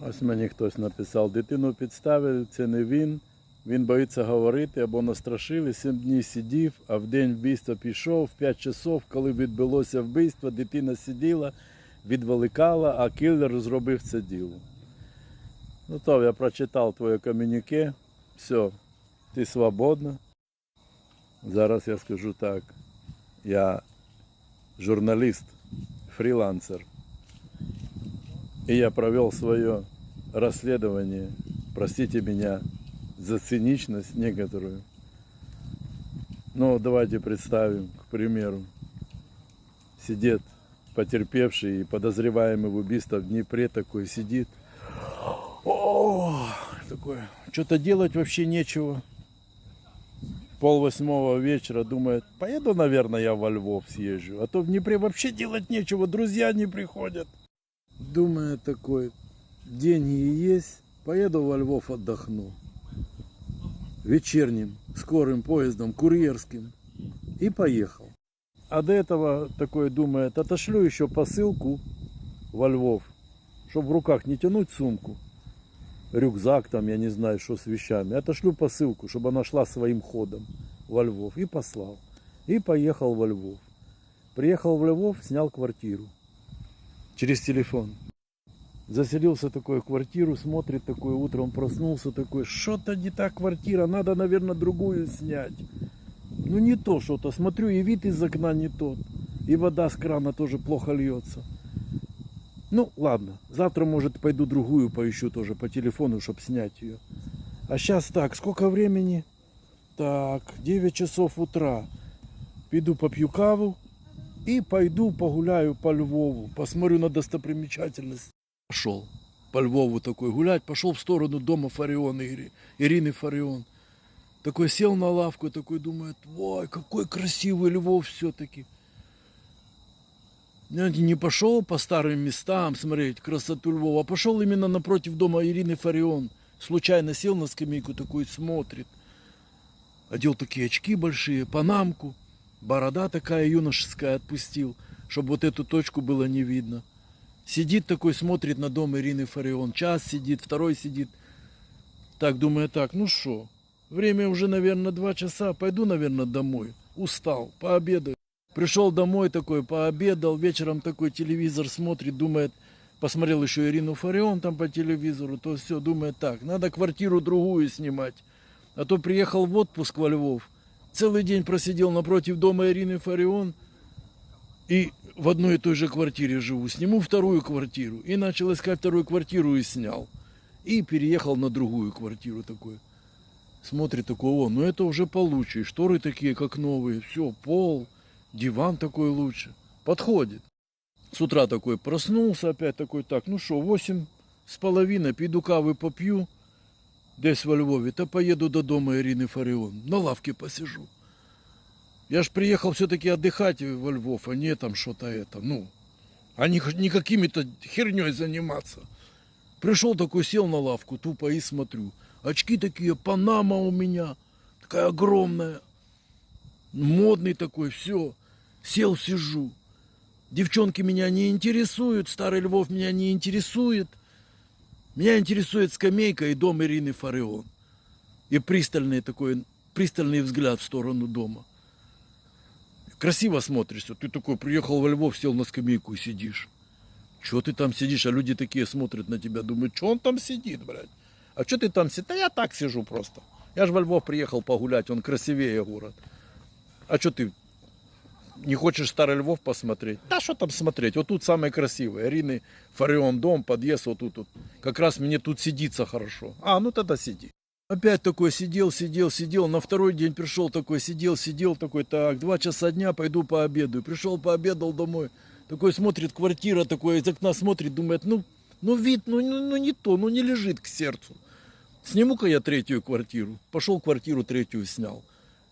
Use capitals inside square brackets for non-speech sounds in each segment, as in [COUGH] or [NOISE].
Ось мені хтось написав, дитину підставили, це не він. Він боїться говорити або настрашили, сім днів сидів, а в день вбивства пішов, в 5 часов, коли відбулося вбивство, дитина сиділа, відволікала, а кілер зробив це діло. Ну то я прочитав твоє комюніке, все, ти свободна. Зараз я скажу так. Я журналист, фрилансер. И я провел свое расследование, простите меня за циничность некоторую. Но давайте представим, к примеру, сидит потерпевший и подозреваемый в убийстве в Днепре такой сидит. О, такой, что-то делать вообще нечего. Пол восьмого вечера думает, поеду, наверное, я во Львов съезжу, а то в Днепре вообще делать нечего, друзья не приходят. Думает такой, деньги есть, поеду во Львов отдохну. Вечерним, скорым поездом, курьерским. И поехал. А до этого такой думает, отошлю еще посылку во Львов, чтобы в руках не тянуть сумку, рюкзак там, я не знаю, что с вещами. Отошлю посылку, чтобы она шла своим ходом во Львов. И послал. И поехал во Львов. Приехал в Львов, снял квартиру через телефон. Заселился такой в квартиру, смотрит такой, утром проснулся такой, что-то не так квартира, надо, наверное, другую снять. Ну не то что-то, смотрю, и вид из окна не тот, и вода с крана тоже плохо льется. Ну, ладно, завтра, может, пойду другую поищу тоже по телефону, чтобы снять ее. А сейчас так, сколько времени? Так, 9 часов утра. Пойду попью каву и пойду погуляю по Львову, посмотрю на достопримечательность. Пошел по Львову такой гулять, пошел в сторону дома Фариона, Ири- Ирины Фарион. Такой сел на лавку, такой думает, ой, какой красивый Львов все-таки. Не пошел по старым местам смотреть красоту Львова, а пошел именно напротив дома Ирины Фарион. Случайно сел на скамейку такой, смотрит. Одел такие очки большие, панамку, борода такая юношеская отпустил, чтобы вот эту точку было не видно. Сидит такой, смотрит на дом Ирины Фарион. Час сидит, второй сидит. Так, думаю, так, ну что, время уже, наверное, два часа, пойду, наверное, домой. Устал, пообедаю. Пришел домой такой, пообедал, вечером такой телевизор смотрит, думает, посмотрел еще Ирину Фарион там по телевизору, то все, думает, так, надо квартиру другую снимать. А то приехал в отпуск во Львов, целый день просидел напротив дома Ирины Фарион, и в одной и той же квартире живу. Сниму вторую квартиру. И начал искать вторую квартиру и снял. И переехал на другую квартиру такой. Смотрит такой, о, ну это уже получше. Шторы такие, как новые. Все, пол, диван такой лучше. Подходит. С утра такой проснулся опять такой, так, ну что, восемь с половиной, піду кави поп'ю десь во Львові, та поеду до дома Ирины Фарион. На лавке посижу. Я ж приехал все-таки отдыхать во Львов, а не там что-то это, ну, а не, не какими-то херней заниматься. Пришел такой, сел на лавку, тупо и смотрю. Очки такие, панама у меня, такая огромная, модный такой, все. Сел, сижу. Девчонки меня не интересуют, старый Львов меня не интересует. Меня интересует скамейка и дом Ирины Фарион. И пристальный такой, пристальный взгляд в сторону дома красиво смотришься. Ты такой приехал во Львов, сел на скамейку и сидишь. Чего ты там сидишь, а люди такие смотрят на тебя, думают, что он там сидит, блядь? А что ты там сидишь? Да я так сижу просто. Я же во Львов приехал погулять, он красивее город. А что ты не хочешь старый Львов посмотреть? Да что там смотреть? Вот тут самое красивое. Ирины Фарион дом, подъезд вот тут. вот. Как раз мне тут сидится хорошо. А, ну тогда сиди. Опять такой сидел, сидел, сидел. На второй день пришел такой, сидел, сидел такой, так, два часа дня, пойду пообедаю. Пришел, пообедал домой. Такой смотрит, квартира такой, из окна смотрит, думает, ну, ну вид, ну, ну, ну не то, ну не лежит к сердцу. Сниму-ка я третью квартиру. Пошел квартиру третью снял.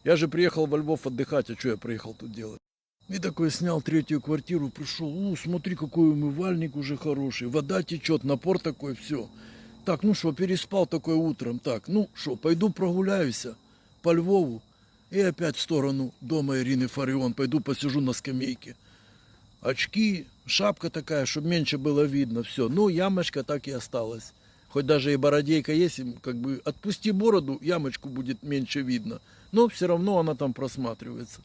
Я же приехал во Львов отдыхать, а что я приехал тут делать? И такой снял третью квартиру, пришел, у, смотри, какой умывальник уже хороший, вода течет, напор такой, все. Так, ну что, переспал такой утром, так, ну что, пойду прогуляюсь по Львову и опять в сторону дома Ирины Фарион, пойду посижу на скамейке. очки, шапка такая, чтобы меньше было видно, все. Ну, ямочка так и осталась. Хоть даже и бородейка есть, как бы отпусти бороду, ямочку будет меньше видно. Но все равно она там просматривается.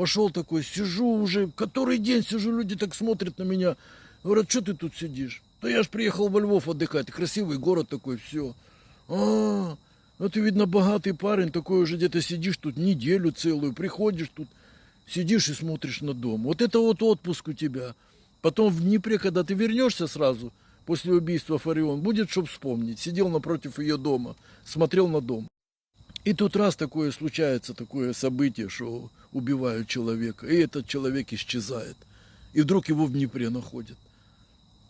Пошел такой, сижу уже, который день сижу, люди так смотрят на меня. Говорят, что ты тут сидишь? Да я ж приехал во Львов отдыхать, красивый город такой, все. А, ну ты, видно, богатый парень, такой уже где-то сидишь тут неделю целую, приходишь тут, сидишь и смотришь на дом. Вот это вот отпуск у тебя. Потом в Днепре, когда ты вернешься сразу, после убийства Фарион, будет что вспомнить. Сидел напротив ее дома, смотрел на дом. И тут раз такое случается, такое событие, что убивают человека, и этот человек исчезает. И вдруг его в Днепре находят.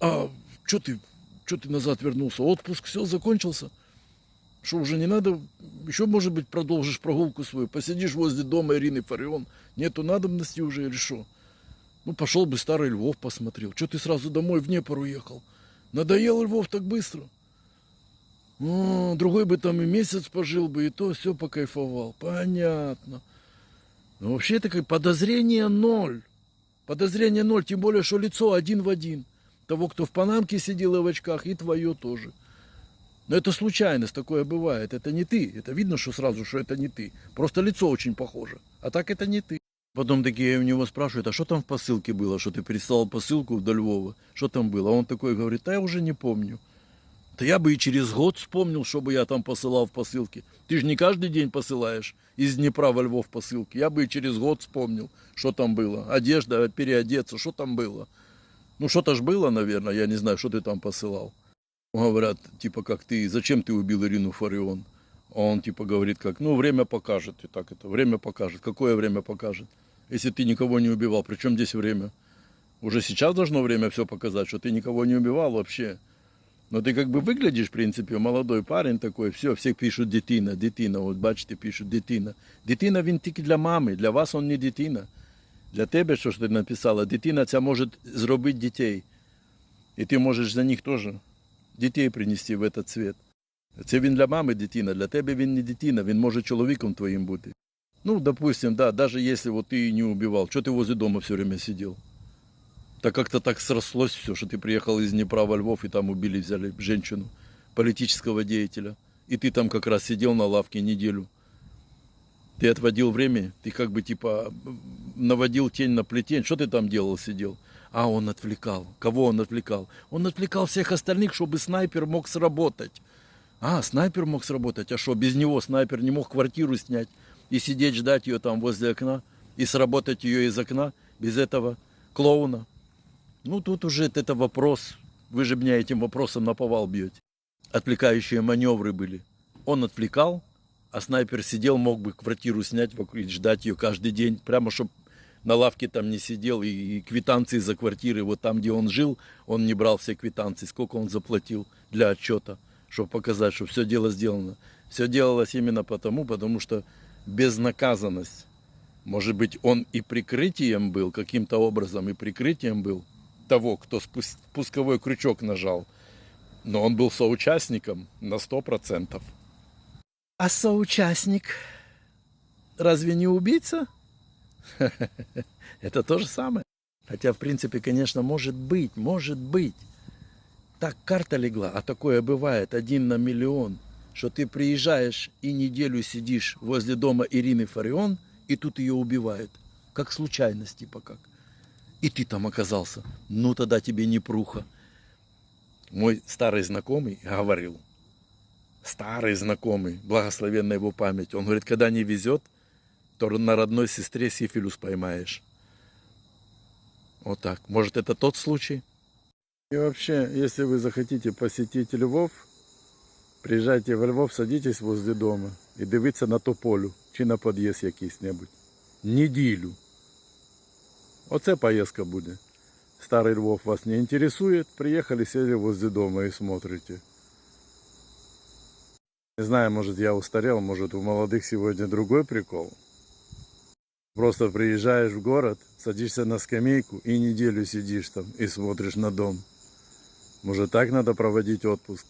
А что ты, что ты назад вернулся? Отпуск, все, закончился. Что, уже не надо, еще, может быть, продолжишь прогулку свою, посидишь возле дома Ирины Фарион, нету надобности уже или что? Ну, пошел бы старый Львов посмотрел. Что ты сразу домой в Днепр уехал? Надоел Львов так быстро. Другой бы там и месяц пожил бы, и то все покайфовал. Понятно. Но вообще как подозрение ноль. Подозрение ноль, тем более, что лицо один в один. Того, кто в панамке сидел и в очках, и твое тоже. Но это случайность, такое бывает. Это не ты. Это видно, что сразу, что это не ты. Просто лицо очень похоже. А так это не ты. Потом такие у него спрашивают, а что там в посылке было, что ты переслал посылку до Львова? Что там было? А он такой говорит, да я уже не помню. Да я бы и через год вспомнил, что бы я там посылал в посылке. Ты же не каждый день посылаешь из Днепра во Львов посылки. Я бы и через год вспомнил, что там было. Одежда, переодеться, что там было. Ну, что-то ж было, наверное, я не знаю, что ты там посылал. Говорят, типа, как ты, зачем ты убил Ирину Фарион? А он, типа, говорит, как, ну, время покажет. И так это, время покажет. Какое время покажет? Если ты никого не убивал, при чем здесь время? Уже сейчас должно время все показать, что ты никого не убивал вообще. Но ти как би виглядиш, в принципі, молодой парень такой, все, всі пишуть дитина, дитина, от бачите, пишуть дитина. Дитина він тільки для мами, для вас він не дитина. Для тебе, що ж ти написала, дитина ця може зробити дітей. І ти можеш за них теж дітей принести в этот світ. Це він для мами дитина, для тебе він не дитина, він може чоловіком твоїм бути. Ну, допустим, да, даже если вот ты не убивал, что ты возле дома все время сидел? Так как-то так срослось все, что ты приехал из Днепра во Львов, и там убили, взяли женщину, политического деятеля. И ты там как раз сидел на лавке неделю. Ты отводил время, ты как бы типа наводил тень на плетень. Что ты там делал, сидел? А он отвлекал. Кого он отвлекал? Он отвлекал всех остальных, чтобы снайпер мог сработать. А, снайпер мог сработать. А что, без него снайпер не мог квартиру снять и сидеть ждать ее там возле окна и сработать ее из окна без этого клоуна? Ну, тут уже это вопрос. Вы же меня этим вопросом на повал бьете. Отвлекающие маневры были. Он отвлекал, а снайпер сидел, мог бы квартиру снять и ждать ее каждый день. Прямо, чтобы на лавке там не сидел. И квитанции за квартиры, вот там, где он жил, он не брал все квитанции. Сколько он заплатил для отчета, чтобы показать, что все дело сделано. Все делалось именно потому, потому что безнаказанность. Может быть, он и прикрытием был, каким-то образом и прикрытием был того, кто спусковой крючок нажал. Но он был соучастником на 100%. А соучастник разве не убийца? [LAUGHS] Это то же самое. Хотя, в принципе, конечно, может быть, может быть. Так карта легла, а такое бывает один на миллион, что ты приезжаешь и неделю сидишь возле дома Ирины Фарион, и тут ее убивают. Как случайность, типа как и ты там оказался. Ну тогда тебе не пруха. Мой старый знакомый говорил, старый знакомый, благословенная его память, он говорит, когда не везет, то на родной сестре сифилюс поймаешь. Вот так. Может, это тот случай? И вообще, если вы захотите посетить Львов, приезжайте в Львов, садитесь возле дома і дивіться на тополю чи на під'їзд якийсь-небудь. Неділю. Оце поездка будет. Старый Львов вас не интересует, приехали, сели возле дома и смотрите. Не знаю, может я устарел, может у молодых сегодня другой прикол. Просто приезжаешь в город, садишься на скамейку и неделю сидишь там и смотришь на дом. Может так надо проводить отпуск?